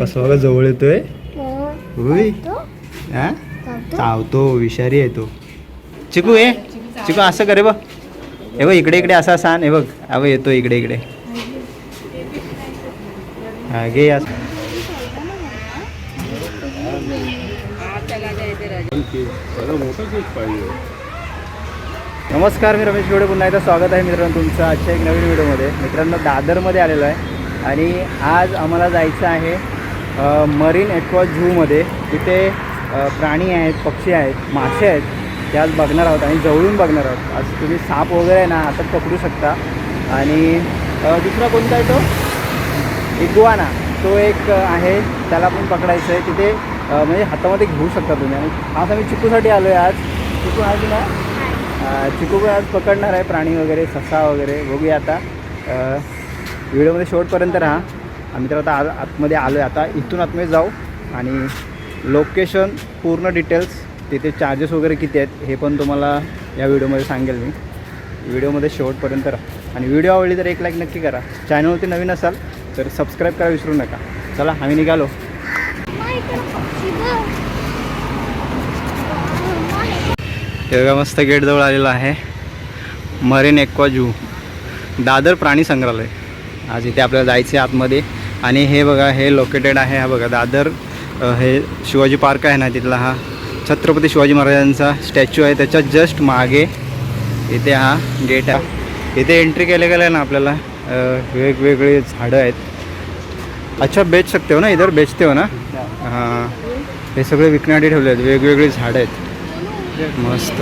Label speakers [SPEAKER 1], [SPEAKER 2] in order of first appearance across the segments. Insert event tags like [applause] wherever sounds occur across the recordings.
[SPEAKER 1] कसं बघा जवळ येतोय? होय. हा?
[SPEAKER 2] चावतो
[SPEAKER 1] विषारी आहे तो. चिकू ये. चिकू असं करे बघ. हे बघ इकडे इकडे असा सांग हे बघ. अव येतो इकडे इकडे. हा घे असं नमस्कार मी रमेश गोडे पुन्हा एकदा स्वागत आहे मित्रांनो तुमचं आजच्या एक नवीन व्हिडिओमध्ये. मित्रांनो दादरमध्ये आलेलो आहे आणि आज आम्हाला जायचं आहे मरीन एक्वा झूमध्ये. तिथे प्राणी आहेत पक्षी आहेत मासे आहेत ते आज बघणार आहोत आणि जवळून बघणार आहोत. आज तुम्ही साप वगैरे आहे ना आता पकडू शकता. आणि दुसरा कोणता आहे तो? इगवाना. तो एक आहे त्याला पण पकडायचं आहे. तिथे म्हणजे हातामध्ये घेऊ शकता तुम्ही. आणि आज आम्ही चिकूसाठी आलो आहे आज. चिकू आहे तुला चिकू आज पकडणार आहे प्राणी वगैरे ससा वगैरे. बघूया आता. व्हिडिओमध्ये शेवटपर्यंत राहा. आम्ही तर आता आ आतमध्ये आलो आहे आता इथून आतमध्ये जाऊ आणि लोकेशन पूर्ण डिटेल्स तिथे चार्जेस वगैरे किती आहेत हे पण तुम्हाला या व्हिडिओमध्ये सांगेल मी. व्हिडिओमध्ये शेवटपर्यंत राहा. आणि व्हिडिओ आवडली तर एक लाईक नक्की करा. चॅनलवरती नवीन असाल तर सबस्क्राईब करा विसरू नका. चला आम्ही निघालो. हे बघा मस्त गेटजवळ आलेलं आहे. मरीन एक्वा जू दादर प्राणी संग्रहालय. आज इथे आपल्याला जायचं आहे आतमध्ये. आणि हे बघा हे लोकेटेड आहे हा बघा दादर. हे शिवाजी पार्क आहे ना तिथला हा. छत्रपती शिवाजी महाराजांचा स्टॅच्यू आहे. त्याच्या जस्ट मागे इथे हा गेट आहे. इथे एंट्री केल्या गेल्या ना आपल्याला. वेगवेगळे झाडं आहेत. अच्छा बेच सकते हो ना? इधर बेचते हो ना? हां. हे सगळे विकण्यासाठी ठेवले आहेत. वेगवेगळी झाडं आहेत. मस्त.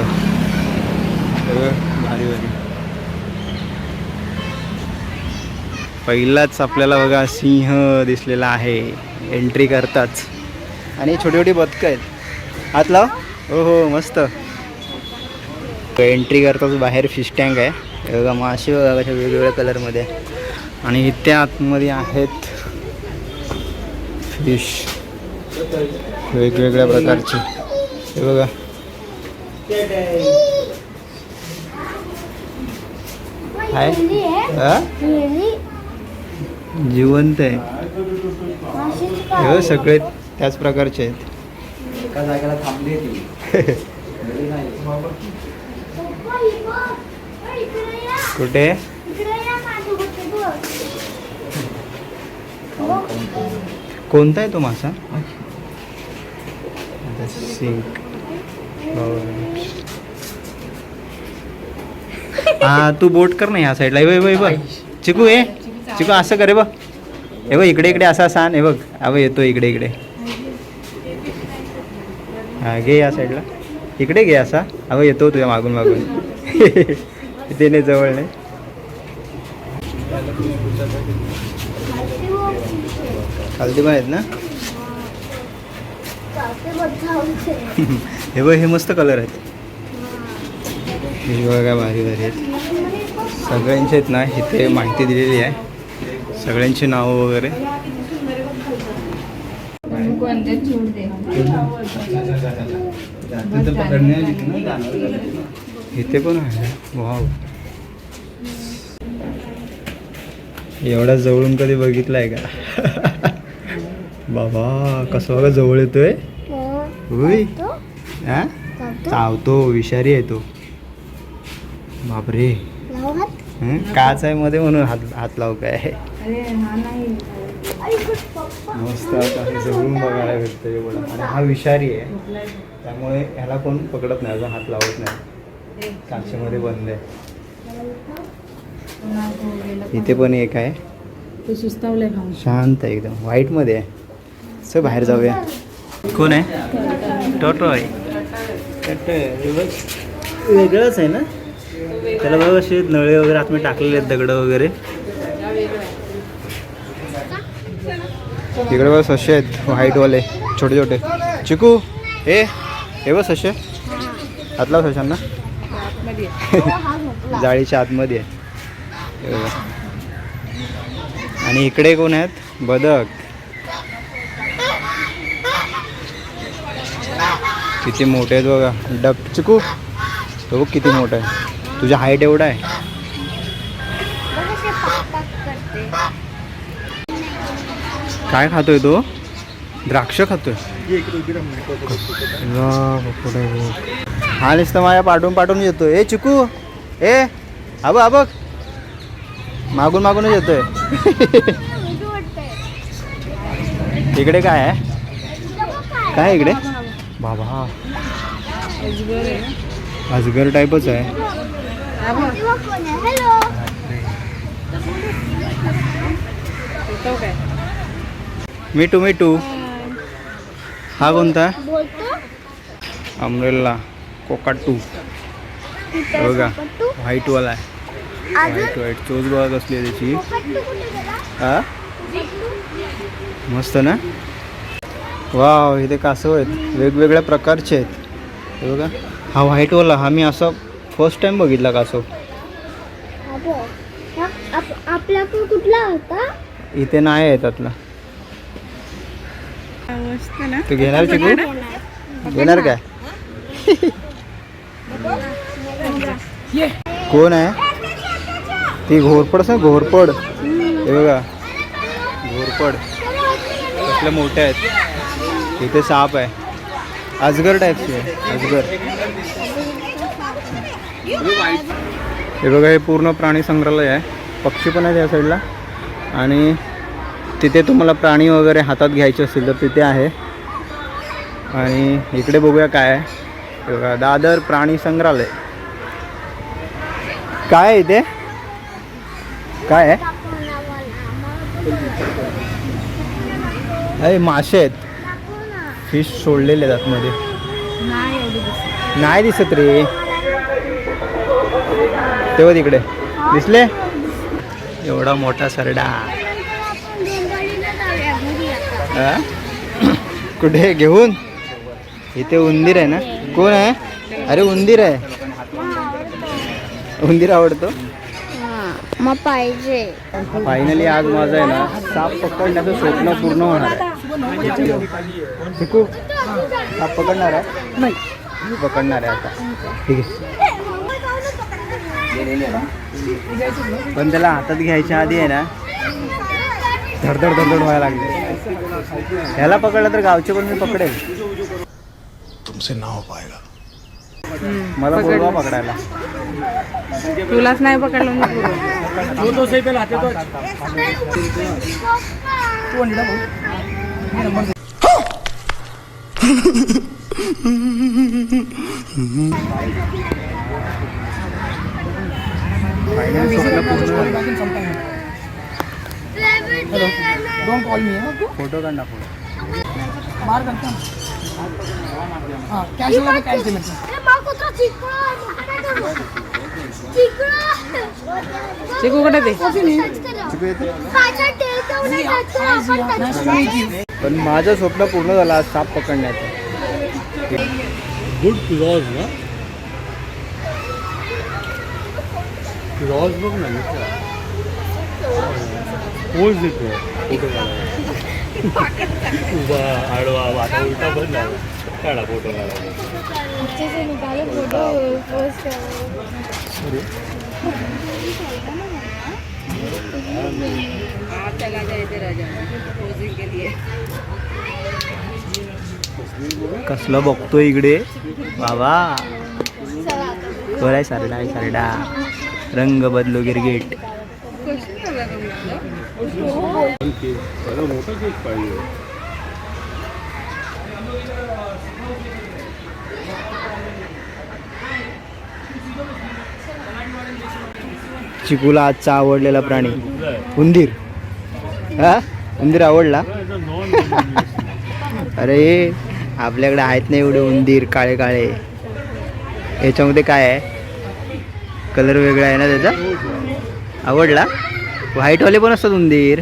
[SPEAKER 1] भारी भारी. पहिलाच आपल्याला बघा सिंह दिसलेला आहे. एंट्री करताच. आणि छोटी छोटी बदकं आहेत. हात लाव. हो हो मस्त. एंट्री करताच बाहेर फिश टँक आहे. बघा मासे बघा कशा वेगवेगळ्या कलरमध्ये. आणि इथे आतमध्ये आहेत फिश वेगवेगळ्या प्रकारचे. हे बघा. आहे हा? जिवंत आहे. हे सगळे त्याच प्रकारचे आहेत.
[SPEAKER 3] एका जागेला थांबली
[SPEAKER 1] कुठे? कोणता आहे तो मासा? सिंक हा तू बोट कर ना ह्या साईडला. हे बघ बघ चिकू ये चिकू असं करे बघ. हे बघ इकडे इकडे असा सांग हे बघ. अवं येतो इकडे इकडे. हा घे या साईडला. इकडे घे असा. अवं येतो तुझ्या मागून मागून. [laughs] इथे नाही जवळ नाही. खालती पण आहेत ना? [laughs] हे बघ हे मस्त कलर आहेत. बघा भारी भारी आहेत. सगळ्यांचे आहेत ना इथे माहिती दिलेली आहे. सगळ्यांची नावं वगैरे. इथे पण आहे. वाव एवढा जवळून कधी बघितलाय का? [laughs] बाबा कसं बघा जवळ येतोय. होय. हा? चावतो विषारी आहे तो. बापरे? काच आहे मध्ये म्हणून हात हात लाव काय? मस्त आता हे जवळून बघायला भेटतं एवढं. आणि हा विषारी आहे. त्यामुळे ह्याला कोण पकडत नाही अजून हात लावत नाही. काचेमध्ये बंद आहे. इथे पण एक आहे. शांत आहे एकदम. व्हाईटमध्ये आहे. चल बाहेर जाऊया. कोण आहे? टोटो आहे. वेगळंच आहे ना? त्याला बघ असे नळे वगैरे आतमध्ये टाकलेले आहेत दगडं वगैरे. तिकडे बघ सशे आहेत व्हाईटवाले छोटे छोटे. चिकू हे हे बघ सशे आतला सशांना. [laughs] जाळीच्या आतमध्ये आहे आणि इकडे कोण आहेत? बदक. किती मोठे आहेत बघा. डब चिकू तो बघ किती मोठा आहे. तुझ्या हाईट एवढा आहे. काय खातोय तो? द्राक्ष खातोय. हा नुसतं माझ्या पाठवून पाठवून येतोय. ए चिकू. ए हा बघ हा बघ. मागून मागूनच येतोय. इकडे काय आहे? काय इकडे? बाबा. अजगर टाईपच आहे.
[SPEAKER 2] तो
[SPEAKER 1] मिठू मिठू. हा कोणता? अमरेल्ला कोकाटू. बघा व्हाईटवाला आहे. व्हाईट व्हाईट चोच बघा कसली आहे त्याची. हा? मस्त ना? वाव इथे कासव आहेत. वेगवेगळ्या प्रकारचे आहेत. हो बघा हा व्हाईटवाला हा मी असा फर्स्ट टाइम बघितला कासव
[SPEAKER 4] आपल्याकडे कुठला होता?
[SPEAKER 1] इथे नाही आहे त्यातला. तू घेणार चिकू घेणार काय? कोण आहे? ती घोरपड ना घोरपड. हे बघा. घोरपड. कसले मोठे आहेत. इथे साप आहे. अजगर टाईपची आहे अजगर हे बघा हे पूर्ण प्राणी संग्रहालय आहे. पक्षी पण आहेत या साईडला. आणि तिथे तुम्हाला प्राणी वगैरे हातात घ्यायचे असतील तर तिथे आहे. आणि इकडे बघूया काय आहे. बघा दादर प्राणी संग्रहालय. काय आहे इथे? काय आहे? अरे मासे आहेत. फिश सोडलेले आहेत आतमध्ये.
[SPEAKER 2] नाही दिसत
[SPEAKER 1] रे. तेव्हा तिकडे. दिसले? एवढा मोठा सरडा. हा? कुठे? घेऊन? इथे उंदीर आहे ना? कोण आहे? अरे उंदीर आहे. उंदीर आवडतो?
[SPEAKER 4] मग पाहिजे
[SPEAKER 1] फायनली आज माझं आहे ना साप पकडण्याचं स्वप्न पूर्ण होणार आहे. शिकू साप पकडणार आहे? नाही. मी पकडणार आहे आता. ठीक आहे. पण त्याला हातात घ्यायच्या आधी आहे ना धडधड धडधड व्हायला लागले. ह्याला पकडलं तर गावचे पण मी पकडेल?
[SPEAKER 5] तुमसे ना हो पाएगा
[SPEAKER 1] मला बोलवा पकडायला.
[SPEAKER 2] तुलाच नाही पकडलं [laughs]
[SPEAKER 1] स्वप्न पूर्ण झालं. फोटो काढ ना फोटो
[SPEAKER 2] चिकू. कुठे ते?
[SPEAKER 1] चिकू येते? पण माझं स्वप्न पूर्ण झालं आज साप पकडण्याचं.
[SPEAKER 5] गुड लॉज ना? लॉज बघ ना पोज देतो फोटो काढायला उभा आडवा आता उलटा बंद झाला काढा फोटो
[SPEAKER 2] राजा
[SPEAKER 1] कसलं बघतो इकडे? बाबा. आहे सारडा सारडा. रंग बदलो गिरगेट चिकूला आजचा आवडलेला प्राणी. उंदीर. हा? उंदीर आवडला? अरे आपल्याकडे आहेत ना एवढे उंदीर काळे काळे याच्यामध्ये काय आहे? कलर वेगळा आहे ना त्याचा? आवडला? व्हाईटवाले पण असतात उंदीर.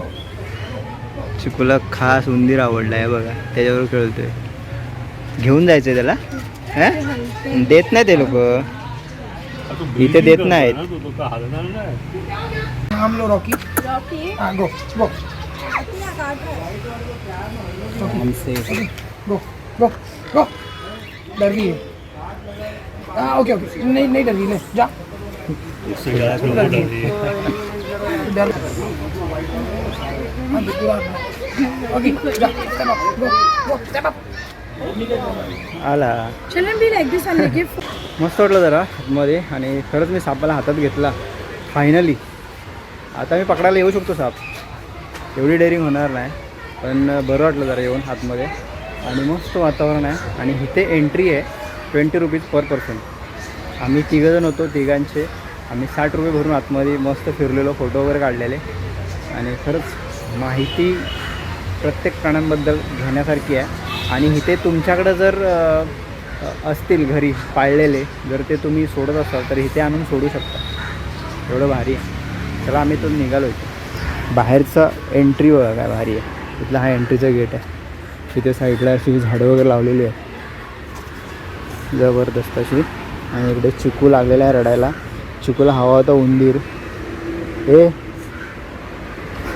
[SPEAKER 1] चिकूला खास उंदीर आवडला आहे बघा त्याच्यावर खेळतोय. घेऊन जायचंय त्याला? हा? देत नाही ते लोक. इथे देत नाहीत.
[SPEAKER 5] नाही
[SPEAKER 6] हाँ है हाँ ओके ओके. नहीं नहीं डर रही ले जा.
[SPEAKER 1] आला. मस्त वाटलं जरा मध्ये आणि खरंच मी सापाला हातात घेतला. फायनली आता मी पकडायला येऊ शकतो साप. एवढी डेअरिंग होणार नाही. पण बरं वाटलं जरा येऊन आतमध्ये आणि मस्त वातावरण आहे. आणि इथे एंट्री आहे ट्वेंटी रुपीज पर पर्सन आम्ही तिघंजण होतो तिघांचे. आम्ही साठ रुपये भरून आतमध्ये मस्त फिरलेलो फोटो वगैरे काढलेले. आणि खरंच माहिती प्रत्येक प्राण्यांबद्दल घेण्यासारखी आहे. आणि इथे तुमच्याकडं जर असतील घरी पाळलेले जर ते तुम्ही सोडत असाल तर इथे आणून सोडू शकता. एवढं भारी आहे. चला आम्ही तो निघालो इथे. बाहेरचा एंट्री बघा काय भारी आहे. तिथला हा एंट्रीचा गेट आहे. तिथे साईडला अशी झाडं वगैरे लावलेली आहे जबरदस्त अशी. आणि इकडे चिकू लागलेला आहे रडायला. चिकूला हवा होता उंदीर. ए.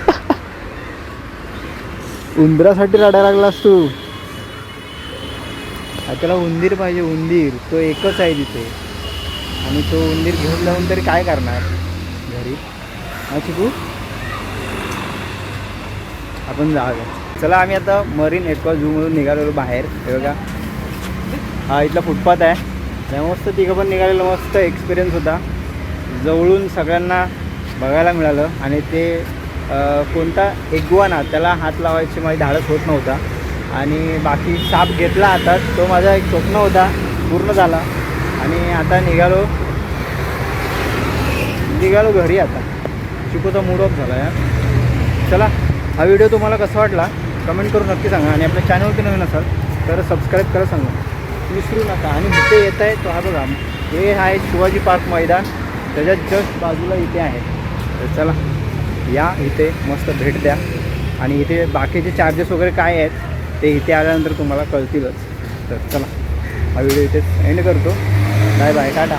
[SPEAKER 1] [laughs] उंदरासाठी रडायला लागलास तू. त्याला उंदीर पाहिजे उंदीर. तो एकच आहे तिथे. आणि तो उंदीर घेऊन जाऊन तरी काय करणार? घरी. हा चिकू? आपण जाऊया. चला आम्ही आता मरीन एक्वा झूमधून निघालेलो बाहेर. हे बघा. हा इथला फुटपाथ आहे. त्यामुळे मस्त तिघं पण निघालेलं मस्त एक्सपिरियन्स होता. जवळून सगळ्यांना बघायला मिळालं. आणि ते कोणता एगवाना त्याला हात लावायची माझी धाडस होत नव्हता. आणि बाकी साप घेतला हातात तो माझा एक स्वप्न होता पूर्ण झाला. आणि आता निघालो. निघालो घरी आता. चिकूचा मूड ऑफ झाला यार. चला हा व्हिडिओ तुम्हाला कसा वाटला? कमेंट करून नक्की सांगा. आणि आपल्या चॅनलवरती नवीन असाल तर सबस्क्राईब करा सांगा. विसरू नका. आणि इथे येत आहे तो हा बघा. हे आहे शिवाजी पार्क मैदान. त्याच्यात जस्ट बाजूला इथे आहे. तर चला या इथे मस्त भेट द्या. आणि इथे बाकीचे चार्जेस वगैरे काय आहेत ते इथे आल्यानंतर तुम्हाला कळतीलच. तर चला हा व्हिडिओ इथेच एंड करतो. Bye bye tata.